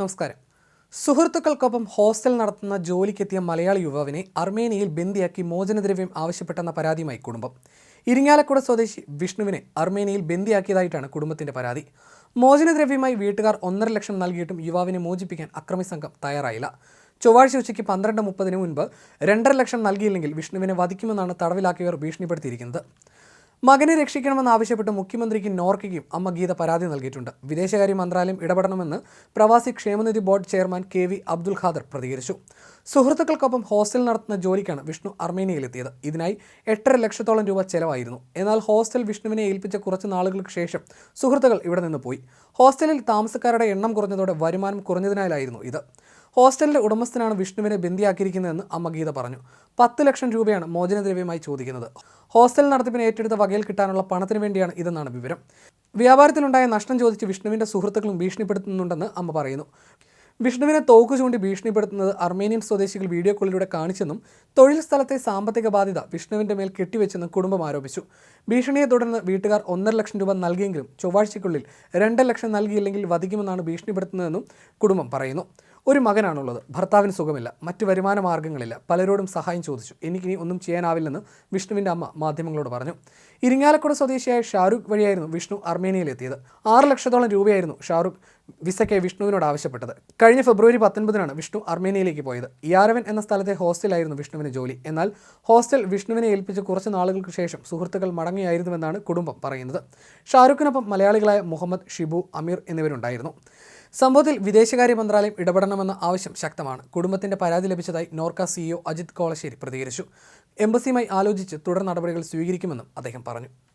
നമസ്കാരം. സുഹൃത്തുക്കൾക്കൊപ്പം ഹോസ്റ്റൽ നടത്തുന്ന ജോലിക്കെത്തിയ മലയാളി യുവാവിനെ അർമേനിയയിൽ ബന്ദിയാക്കി മോചനദ്രവ്യം ആവശ്യപ്പെട്ടെന്ന പരാതിയുമായി കുടുംബം. ഇരിങ്ങാലക്കുട സ്വദേശി വിഷ്ണുവിനെ അർമേനിയയിൽ ബന്ദിയാക്കിയതായിട്ടാണ് കുടുംബത്തിന്റെ പരാതി. മോചനദ്രവ്യമായി വീട്ടുകാർ ഒന്നര ലക്ഷം നൽകിയിട്ടും യുവാവിനെ മോചിപ്പിക്കാൻ അക്രമി സംഘം തയ്യാറായില്ല. ചൊവ്വാഴ്ച ഉച്ചയ്ക്ക് പന്ത്രണ്ട് മുപ്പതിന് മുൻപ് രണ്ടര ലക്ഷം നൽകിയില്ലെങ്കിൽ വിഷ്ണുവിനെ വധിക്കുമെന്നാണ് തടവിലാക്കിയവർ ഭീഷണിപ്പെടുത്തിയിരിക്കുന്നത്. മകനെ രക്ഷിക്കണമെന്നാവശ്യപ്പെട്ട് മുഖ്യമന്ത്രിക്കും നോർക്കയ്ക്കും അമ്മ ഗീത പരാതി നൽകിയിട്ടുണ്ട്. വിദേശകാര്യ മന്ത്രാലയം ഇടപെടണമെന്ന് പ്രവാസി ക്ഷേമനിധി board chairman K V Abdul Khader പ്രതികരിച്ചു. സുഹൃത്തുക്കൾക്കൊപ്പം ഹോസ്റ്റൽ നടത്തുന്ന ജോലിക്കാണ് വിഷ്ണു അർമേനിയയിലെത്തിയത്. ഇതിനായി എട്ടര ലക്ഷത്തോളം രൂപ ചെലവായിരുന്നു. എന്നാൽ ഹോസ്റ്റൽ വിഷ്ണുവിനെ ഏൽപ്പിച്ച കുറച്ച് നാളുകൾക്ക് ശേഷം സുഹൃത്തുക്കൾ ഇവിടെ നിന്ന് പോയി. ഹോസ്റ്റലിൽ താമസക്കാരുടെ എണ്ണം കുറഞ്ഞതോടെ വരുമാനം കുറഞ്ഞതിനാലായിരുന്നു ഇത്. ഹോസ്റ്റലിന്റെ ഉടമസ്ഥനാണ് വിഷ്ണുവിനെ ബന്ദിയാക്കിയിരിക്കുന്നതെന്ന് അമ്മ ഗീത പറഞ്ഞു. പത്ത് ലക്ഷം രൂപയാണ് മോചനദ്രവ്യമായി ചോദിക്കുന്നത്. ഹോസ്റ്റൽ നടത്തിപ്പിന് ഏറ്റെടുത്ത വകയിൽ കിട്ടാനുള്ള പണത്തിന് വേണ്ടിയാണ് ഇതെന്നാണ് വിവരം. വ്യാപാരത്തിലുണ്ടായ നഷ്ടം ചോദിച്ച് വിഷ്ണുവിന്റെ സുഹൃത്തുക്കളും ഭീഷണിപ്പെടുത്തുന്നുണ്ടെന്ന് അമ്മ പറയുന്നു. വിഷ്ണുവിനെ തോക്ക് ചൂണ്ടി ഭീഷണിപ്പെടുത്തുന്നത് അർമേനിയൻ സ്വദേശികൾ വീഡിയോ കോളിലൂടെ കാണിച്ചെന്നും തൊഴിൽ സ്ഥലത്തെ സാമ്പത്തിക ബാധ്യത വിഷ്ണുവിന്റെ മേൽ കെട്ടിവെച്ചെന്നും കുടുംബം ആരോപിച്ചു. ഭീഷണിയെ തുടർന്ന് വീട്ടുകാർ ഒന്നര ലക്ഷം രൂപ നൽകിയെങ്കിലും ചൊവ്വാഴ്ചയ്ക്കുള്ളിൽ രണ്ട് ലക്ഷം നൽകിയില്ലെങ്കിൽ വധിക്കുമെന്നാണ് ഭീഷണിപ്പെടുത്തുന്നതെന്നും കുടുംബം പറയുന്നു. ഒരു മകനാണുള്ളത്. ഭർത്താവിന് സുഖമില്ല. മറ്റ് വരുമാന മാർഗങ്ങളില്ല. പലരോടും സഹായം ചോദിച്ചു. എനിക്കിനി ഒന്നും ചെയ്യാനാവില്ലെന്ന് വിഷ്ണുവിന്റെ അമ്മ മാധ്യമങ്ങളോട് പറഞ്ഞു. ഇരിങ്ങാലക്കുട സ്വദേശിയായ ഷാരൂഖ് വഴിയായിരുന്നു വിഷ്ണു അർമേനിയയിലെത്തിയത്. ആറ് ലക്ഷത്തോളം രൂപയായിരുന്നു ഷാരൂഖ് വിസയ്ക്ക് വിഷ്ണുവിനോട് ആവശ്യപ്പെട്ടത്. കഴിഞ്ഞ ഫെബ്രുവരി പത്തൊൻപതിനാണ് വിഷ്ണു അർമേനിയയിലേക്ക് പോയത്. യാരവൻ എന്ന സ്ഥലത്തെ ഹോസ്റ്റലായിരുന്നു വിഷ്ണുവിന് ജോലി. എന്നാൽ ഹോസ്റ്റൽ വിഷ്ണുവിനെ ഏൽപ്പിച്ച് കുറച്ച് നാളുകൾക്ക് ശേഷം സുഹൃത്തുക്കൾ മടങ്ങിയായിരുന്നുവെന്നാണ് കുടുംബം പറയുന്നത്. ഷാരൂഖിനൊപ്പം മലയാളികളായ മുഹമ്മദ് ഷിബു അമീർ എന്നിവരുണ്ടായിരുന്നു. സംഭവത്തിൽ വിദേശകാര്യ മന്ത്രാലയം ഇടപെടണമെന്ന ആവശ്യം ശക്തമാണ്. കുടുംബത്തിന്റെ പരാതി ലഭിച്ചതായി നോർക്ക സിഇഒ അജിത് കോളശ്ശേരി പ്രതികരിച്ചു. എംബസിയുമായി ആലോചിച്ച് തുടർ നടപടികൾ സ്വീകരിക്കുമെന്നും അദ്ദേഹം പറഞ്ഞു.